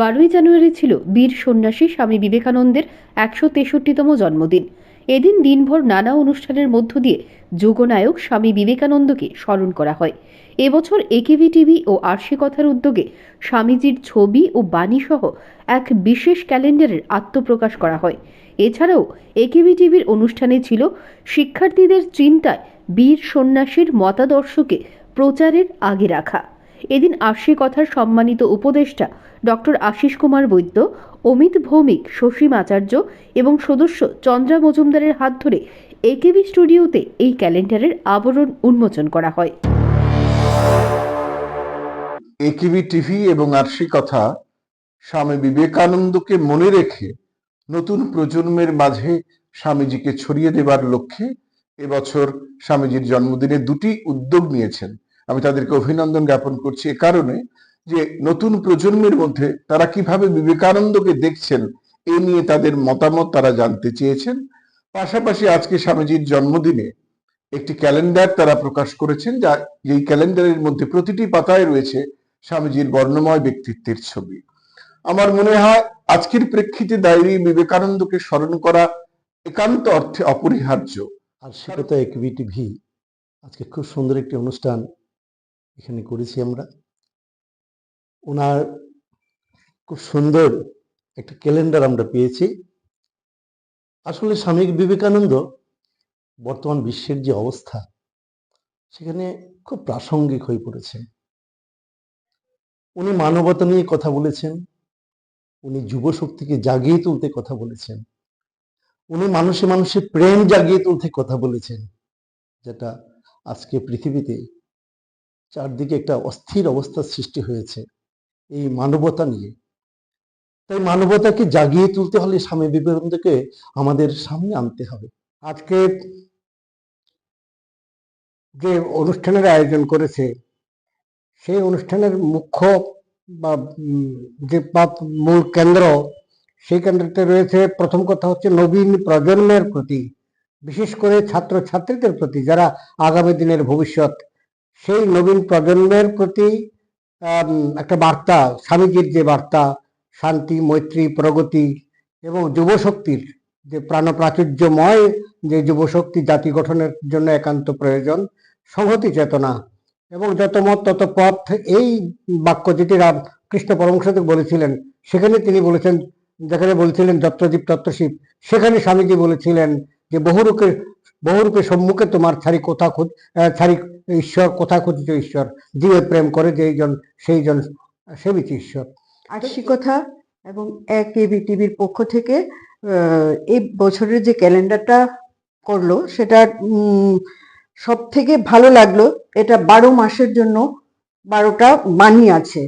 বারোই জানুয়ারি ছিল বীর সন্ন্যাসী স্বামী বিবেকানন্দের একশো তেষট্টিতম জন্মদিন। এদিন দিনভর নানা অনুষ্ঠানের মধ্য দিয়ে যুগনায়ক স্বামী বিবেকানন্দকে স্মরণ করা হয়। এবছর একেভি টিভি ও আরশি কথার উদ্যোগে স্বামীজির ছবি ও বাণী সহ এক বিশেষ ক্যালেন্ডারের আত্মপ্রকাশ করা হয়। এছাড়াও একেভি টিভির অনুষ্ঠানে ছিল শিক্ষার্থীদের চিন্তায় বীর সন্ন্যাসীর মতাদর্শকে প্রচারের আগে রাখা। এদিন আশি কথার সম্মানিত উপদেষ্টা ডক্টর আশিস কুমার বৈদ্য, অমিত ভৌমিক সসীম আচার্য এবং সদস্য চন্দ্রা মজুমদারের হাত ধরে একেবি স্টুডিওতে এই ক্যালেন্ডারের আবরণ উন্মোচন করা হয়। একিবি টিভি এবং আরশি কথা স্বামী বিবেকানন্দকে মনে রেখে নতুন প্রজন্মের মাঝে স্বামীজিকে ছড়িয়ে দেবার লক্ষ্যে এবছর স্বামীজির জন্মদিনে দুটি উদ্যোগ নিয়েছেন। আমি তাদেরকে অভিনন্দন জ্ঞাপন করছি এ কারণে যে নতুন প্রজন্মের মধ্যে তারা কীভাবে বিবেকানন্দকে দেখছেন, এ নিয়ে তাদের মতামত তারা জানতে চেয়েছেন। পাশাপাশি আজকে স্বামীজির জন্মদিনে একটি ক্যালেন্ডার তারা প্রকাশ করেছেন, যা এই ক্যালেন্ডারের মধ্যে প্রতিটি পাতায় রয়েছে স্বামীজির বর্ণময় ব্যক্তিত্বের ছবি। আমার মনে হয় আজকের প্রেক্ষিতে দায়রি বিবেকানন্দকে স্মরণ করা একান্ত অর্থে অপরিহার্য। আর সেটা তো টিভি আজকে খুব সুন্দর একটি অনুষ্ঠান এখানে করেছি আমরা। ওনার খুব সুন্দর একটা ক্যালেন্ডার আমরা পেয়েছি। আসলে স্বামী বিবেকানন্দ বর্তমান বিশ্বের যে অবস্থা, সেখানে খুব প্রাসঙ্গিক হয়ে পড়েছে উনি মানবতা নিয়ে কথা বলেছেন, উনি যুব শক্তিকে জাগিয়ে তুলতে কথা বলেছেন, উনি মানুষে মানুষে প্রেম জাগিয়ে তুলতে কথা বলেছেন, যেটা আজকে পৃথিবীতে চারদিকে একটা অস্থির অবস্থার সৃষ্টি হয়েছে এই মানবতা নিয়ে। তাই মানবতাকে জাগিয়ে তুলতে হলে স্বামী বিবেকানন্দকে আমাদের সামনে আনতে হবে। আজকে যে অনুষ্ঠানের আয়োজন করেছে, সেই অনুষ্ঠানের মুখ্য বা যে মূল কেন্দ্র, সেই কেন্দ্রতে রয়েছে প্রথম কথা হচ্ছে নবীন প্রজন্মের প্রতি, বিশেষ করে ছাত্র ছাত্রীদের প্রতি যারা আগামী দিনের ভবিষ্যৎ সেই নবীন প্রজন্মের প্রতি একটা বার্তা, স্বামীজির যে বার্তা, শান্তি, মৈত্রী, প্রগতি এবং যুবশক্তির যে প্রাণপ্রাচুর্যময় যে যুবশক্তি জাতি গঠনের জন্য একান্ত প্রয়োজন, সংহতি চেতনা এবং যত মত তত পথ, এই বাক্য যেটি কৃষ্ণ পরমসাধক বলেছিলেন, সেখানে তিনি বলেছেন, যেখানে বলেছিলেন যত্রদীপ তত্ত্বশিব সেখানে স্বামীজি বলেছিলেন যে বহুরূপে বহুরূপে সম্মুখে তোমার ছাড়ি কোথা খুঁজ ছাড়ি ঈশ্বর কোথা খুঁজিত ঈশ্বর? জীবে প্রেম করে যেই জন সেই জন সেবিত ঈশ্বর। আরশি কথা এবং এক এবি টিভির পক্ষ থেকে এই বছরের যে ক্যালেন্ডারটা করল, সেটা সব থেকে ভালো লাগল। এটা বারো মাসের জন্য বারোটা বাণী আছে।